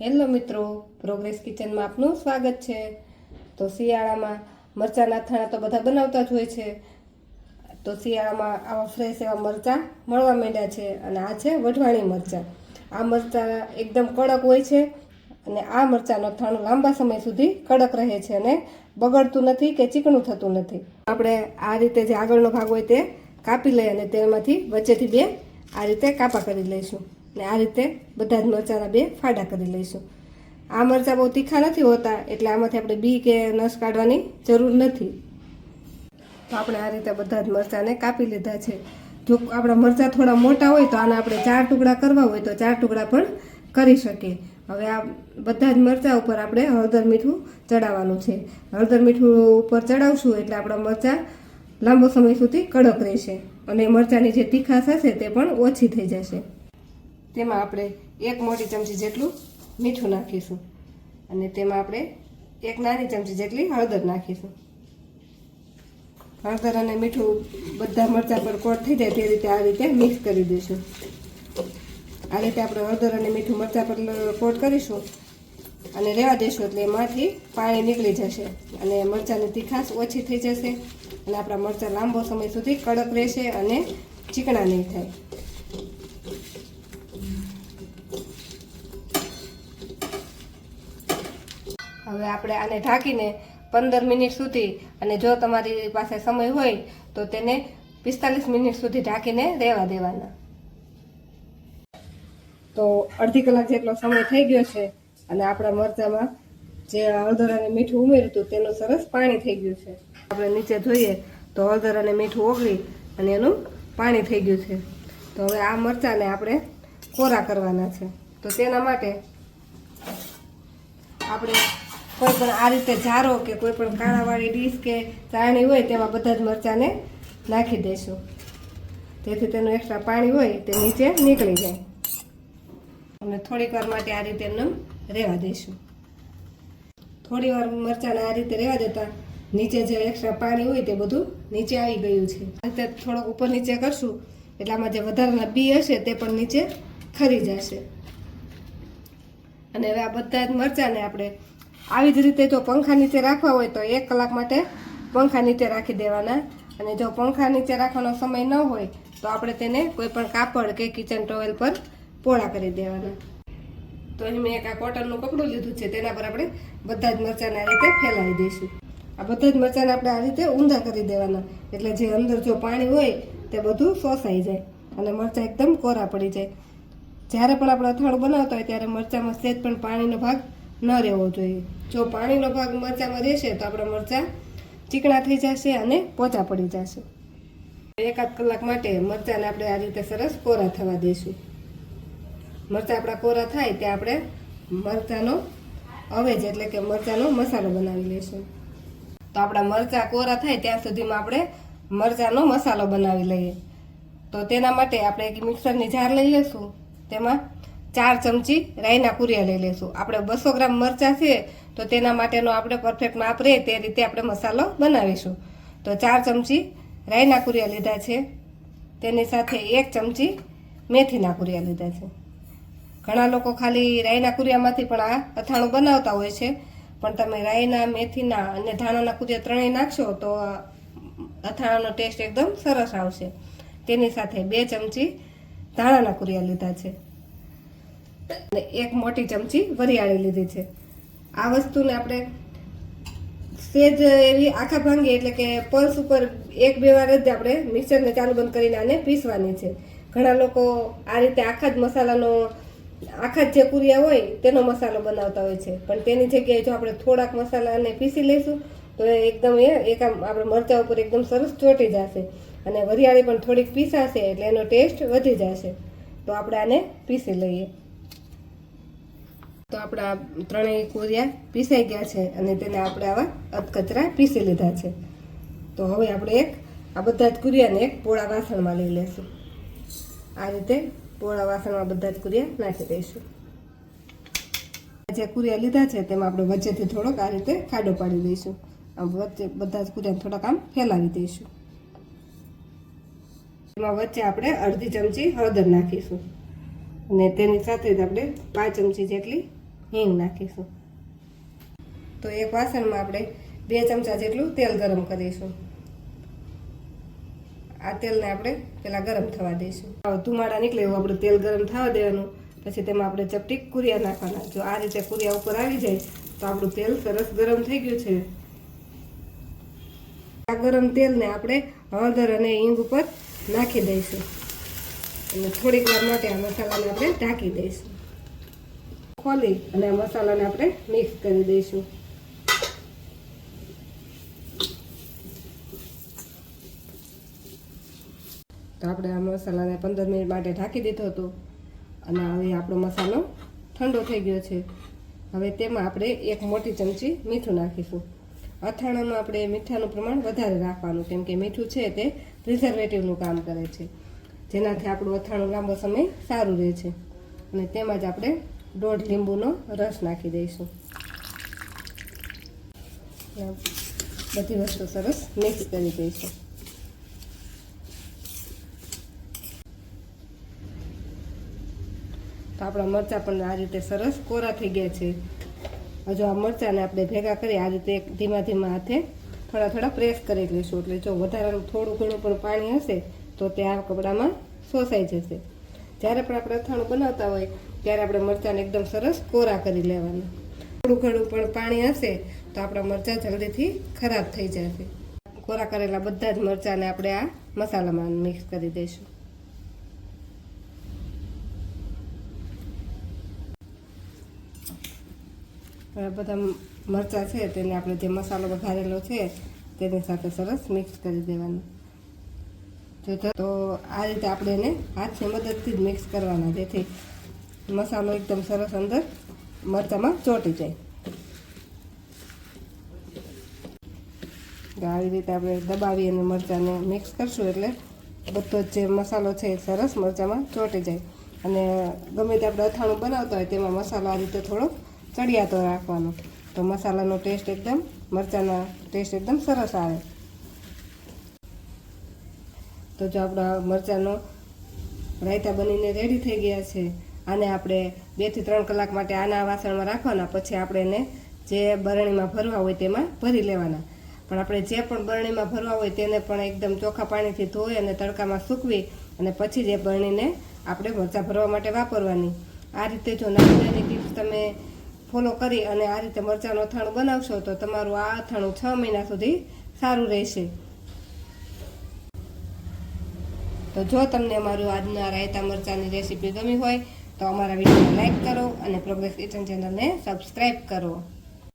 Hello મિત્રો progress કિચનમાં આપનું સ્વાગત છે. તો શિયાળામાં મરચાંના અથાણા તો બધા બનાવતા જ હોય છે. તો શિયાળામાં આવા ફ્રેશ એવા મરચાં મળવા માંડ્યા છે અને આ છે વઢવાણી મરચાં. આ મરચાં એકદમ કડક હોય છે અને આ મરચાંનું અથાણું લાંબા સમય સુધી કડક રહે છે અને બગડતું નથી કે ચીકણું થતું નથી. આપણે આ રીતે જે આગળનો ભાગ હોય તે કાપી લઈ અને તેમાંથી વચ્ચેથી બે આ રીતે કાપા કરી લઈશું. ને આ રીતે બધા જ મરચાંના બે ફાડા કરી લઈશું. આ મરચાં બહુ તીખા નથી હોતા, એટલે આમાંથી આપણે બી કે નસ કાઢવાની જરૂર નથી. તો આપણે આ રીતે બધા જ મરચાંને કાપી લીધા છે. જો આપણા મરચાં થોડા મોટા હોય તો આના આપણે ચાર ટુકડા કરવા હોય તો ચાર ટુકડા પણ કરી શકીએ. હવે આ બધા જ મરચાં ઉપર આપણે હળદર મીઠું ચડાવવાનું છે. હળદર મીઠું ઉપર ચડાવશું એટલે આપણા મરચાં લાંબો સમય સુધી કડક રહેશે અને મરચાંની જે તીખાશ હશે તે પણ ઓછી થઈ જશે. તેમાં આપણે એક મોટી ચમચી જેટલું મીઠું નાખીશું. અને તેમાં આપણે એક નાની ચમચી જેટલી હળદર નાખીશું. હળદર અને મીઠું બધા મરચાં પર કોટ થઈ જાય તે રીતે આ રીતે મિક્સ કરી દઈશું. આ રીતે આપણે હળદર અને મીઠું મરચાં પર કોટ કરીશું અને રહેવા દઈશું એટલે એમાંથી પાણી નીકળી જશે અને મરચાંની તીખાશ ઓછી થઈ જશે અને આપણા મરચાં લાંબો સમય સુધી કડક રહેશે અને ચીકણા નહીં થાય. હવે આપણે આને ઢાંકીને પંદર મિનિટ સુધી અને જો તમારી પાસે સમય હોય તો તેને પિસ્તાલીસ મિનિટ સુધી ઢાંકીને રહેવા દેવાના. તો અડધી કલાક જેટલો સમય થઈ ગયો છે અને આપણા મરચાંમાં જે હળદર અને મીઠું ઉમેર્યું હતું તેનું સરસ પાણી થઈ ગયું છે. આપણે નીચે જોઈએ તો હળદર અને મીઠું ઓગળી અને એનું પાણી થઈ ગયું છે. તો હવે આ મરચાંને આપણે કોરા કરવાના છે. તો તેના માટે આપણે કોઈ પણ આ રીતે જારો કે કોઈ પણ કાણાવાળી ડીશ કે ચાણી હોય તેમાં બધા જ મરચાંને નાખી દઈશું. તેથી તેનું એક્સ્ટ્રા પાણી હોય તે નીચે નીકળી જાય. અને થોડીક વાર માટે આ રીતે એમને રહેવા દઈશું. થોડી વાર મરચાંને આ રીતે રહેવા દેતા નીચે જે એક્સ્ટ્રા પાણી હોય તે બધું નીચે આવી ગયું છે. આ રીતે થોડોક ઉપર નીચે કરશું એટલે આમાં જે વધારાના બી હશે તે પણ નીચે ખરી જશે. અને હવે આ બધા જ મરચાંને આપણે આવી જ રીતે જો પંખા નીચે રાખવા હોય તો એક કલાક માટે પંખા નીચે રાખી દેવાના. અને જો પંખા નીચે રાખવાનો સમય ન હોય તો આપણે તેને કોઈ પણ કાપડ કે કિચન ટોવેલ પર પોળા કરી દેવાના. તો અહીં મેં એક આ કોટનનું કપડું લીધું છે, તેના પર આપણે બધા જ મરચાંને આ રીતે ફેલાવી દઈશું. આ બધા જ મરચાંને આપણે આ રીતે ઊંધા કરી દેવાના. એટલે જે અંદર જો પાણી હોય તે બધું શોષાઈ જાય અને મરચાં એકદમ કોરા પડી જાય. જ્યારે પણ આપણે અથાણું બનાવતા હોય ત્યારે મરચાંમાં સેજ પણ પાણીનો ભાગ ન રહેવો જોઈએ. જો પાણીનો ભાગ મરચાંમાં રહેશે તો આપણા મરચાં ચીકણા થઈ જશે અને પોચા પડી જશે. એકાદ કલાક માટે મરચાંને આપણે આ રીતે સરસ કોરા થવા દઈશું. મરચાં આપણા કોરા થાય ત્યાં આપણે મરચાંનો અવેજ એટલે કે મરચાંનો મસાલો બનાવી લઈશું. તો આપણા મરચાં કોરા થાય ત્યાં સુધીમાં આપણે મરચાંનો મસાલો બનાવી લઈએ. તો તેના માટે આપણે એક મિક્સરની જાર લઈ લઈશું. તેમાં ચાર ચમચી રાઈના કુરિયા લઈ લઈશું આપણે બસો ગ્રામ મરચાં છે, તો તેના માટેનો આપણે પરફેક્ટ માપ રહે તે રીતે આપણે મસાલો બનાવીશું. તો ચાર ચમચી રાઈના કુરિયા લીધા છે. તેની સાથે એક ચમચી મેથીના કુરિયા લીધા છે. ઘણા લોકો ખાલી રાઈના કુરિયામાંથી પણ આ અથાણું બનાવતા હોય છે, પણ તમે રાઈના મેથીના અને ધાણાના કુરિયા ત્રણેય નાખશો તો અથાણાનો ટેસ્ટ એકદમ સરસ આવશે. તેની સાથે બે ચમચી ધાણાના કુરિયા લીધા છે. અને એક મોટી ચમચી વરિયાળી લીધી છે. આ વસ્તુને આપણે સેજ એવી આખા ભાંગી એટલે કે પલ્સ ઉપર એક બે વાર જ આપણે મિક્સરને ચાલુ બંધ કરીને આને પીસવાની છે. ઘણા લોકો આ રીતે આખા જ મસાલાનો, આખા જ જે કુરિયા હોય તેનો મસાલો બનાવતા હોય છે. પણ તેની જગ્યાએ જો આપણે થોડાક મસાલાને પીસી લઈશું, તો એકદમ એ, એક આપણે મરચા ઉપર એકદમ સરસ ચોટી જશે. અને વરિયાળી પણ થોડીક પીસાશે એટલે એનો ટેસ્ટ વધી જશે. તો આપણે આને પીસી લઈએ. તો આપણા ત્રણેય કોરિયા પીસાઈ ગયા છે અને તેને આપણે આવા અધકચરા પીસી લીધા છે. તો હવે આપણે એક, આ બધા જ કુરિયાને એક પોળા વાસણમાં લઈ લેશું. આ રીતે પોળા વાસણમાં બધા જ કુરિયા નાખી દઈશું. જે કુરિયા લીધા છે તેમાં આપણે વચ્ચેથી થોડોક આ રીતે ખાડો પાડી દઈશું. વચ્ચે બધા જ કુરિયાને થોડાક આમ ફેલાવી દઈશું. એમાં વચ્ચે આપણે અડધી ચમચી હળદર નાખીશું. અને તેની સાથે જ આપણે પાંચ ચમચી જેટલી હિંગ નાખીશું. તો એક વાસણમાં આપણે બે ચમચા જેટલું તેલ ગરમ કરીશું. આ તેલને આપણે પેલા ગરમ થવા દઈશું. ધુમાડા નીકળે એવું આપણે તેલ ગરમ થવા દેવાનું. પછી તેમાં આપણે ચપટી કુરિયા નાખવાના. જો આ રીતે કુરિયા ઉપર આવી જાય, તો આપણું તેલ સરસ ગરમ થઈ ગયું છે. આ ગરમ તેલને આપણે હળદર અને હિંગ ઉપર નાખી દઈશું. અને થોડીક વાર માટે આ મસાલાને આપણે ઢાંકી દઈશું. ખોલી અને આ મસાલાને આપણે મિક્સ કરી દઈશું. તો આપણે આ મસાલાને પંદર મિનિટ માટે ઢાંકી દીધો હતો. અને હવે આપણો મસાલો ઠંડો થઈ ગયો છે. હવે તેમાં આપણે એક મોટી ચમચી મીઠું નાખીશું. અથાણામાં આપણે મીઠાનું પ્રમાણ વધારે રાખવાનું, કેમ કે મીઠું છે તે પ્રિઝર્વેટિવનું કામ કરે છે. જેનાથી આપણું અથાણું લાંબો સમય સારું રહે છે. અને તેમાં જ આપણે દોઢ લીંબુનો રસ નાખી દઈશું. બધી વસ્તુ સરસ મિક્સ કરી દઈશું. તો આપણા મરચાં પણ આ રીતે સરસ કોરા થઈ ગયા છે. હજુ આ મરચાંને આપણે ભેગા કરી આ રીતે ધીમા ધીમા હાથે થોડા થોડા પ્રેસ કરી લઈશું. એટલે જો વધારાનું થોડું ઘણું પણ પાણી હશે તો તે આ કપડામાં શોષાઈ જશે. જ્યારે પણ આપણે અથાણું બનાવતા હોય ત્યારે આપણે મરચાંને એકદમ સરસ કોરા કરી લેવાના. થોડું ઘણું પણ પાણી હશે તો આપણા મરચાં જલ્દીથી ખરાબ થઈ જશે. કોરા કરેલા બધા જ મરચાંને આપણે આ મસાલામાં મિક્સ કરી દઈશું. બધા મરચાં છે તેને આપણે જે મસાલો વઘારેલો છે તેની સાથે સરસ મિક્સ કરી દેવાનું. જો તો આ રીતે આપણે એને હાથની મદદથી જ મિક્સ કરવાના. જેથી મસાલો એકદમ સરસ અંદર મરચાંમાં ચોંટી જાય. આવી રીતે આપણે દબાવી અને મરચાંને મિક્સ કરશું એટલે બધો જ મસાલો છે એ સરસ મરચાંમાં ચોંટી જાય. અને ગમે તે આપણે અથાણું બનાવતા હોય તેમાં મસાલો આ રીતે થોડો ચડિયાતો રાખવાનો. તો મસાલાનો ટેસ્ટ એકદમ, મરચાંનો ટેસ્ટ એકદમ સરસ આવે. તો જો આપણા મરચાંનો રાયતા બનીને રેડી થઈ ગયા છે આને આપણે બેથી ત્રણ કલાક માટે આના વાસણમાં રાખવાના, પછી આપણે એને જે બરણીમાં ભરવા હોય તેમાં ભરી લેવાના. પણ આપણે જે પણ બરણીમાં ભરવા હોય તેને પણ એકદમ ચોખ્ખા પાણીથી ધોઈ અને તડકામાં સૂકવી અને પછી જ બરણીને આપણે મરચાં ભરવા માટે વાપરવાની. આ રીતે જો નાની નાની ટિપ્સ તમે ફોલો કરી અને આ રીતે મરચાંનું અથાણું બનાવશો, તો તમારું આ અથાણું છ મહિના સુધી સારું રહેશે. તો જો તમને અમારું આજના રાયતા મરચાંની રેસીપી ગમી હોય તો અમારા વિડીયોને લાઈક કરો અને પ્રોગ્રેસ કિચન ચેનલને સબસ્ક્રાઈબ કરો.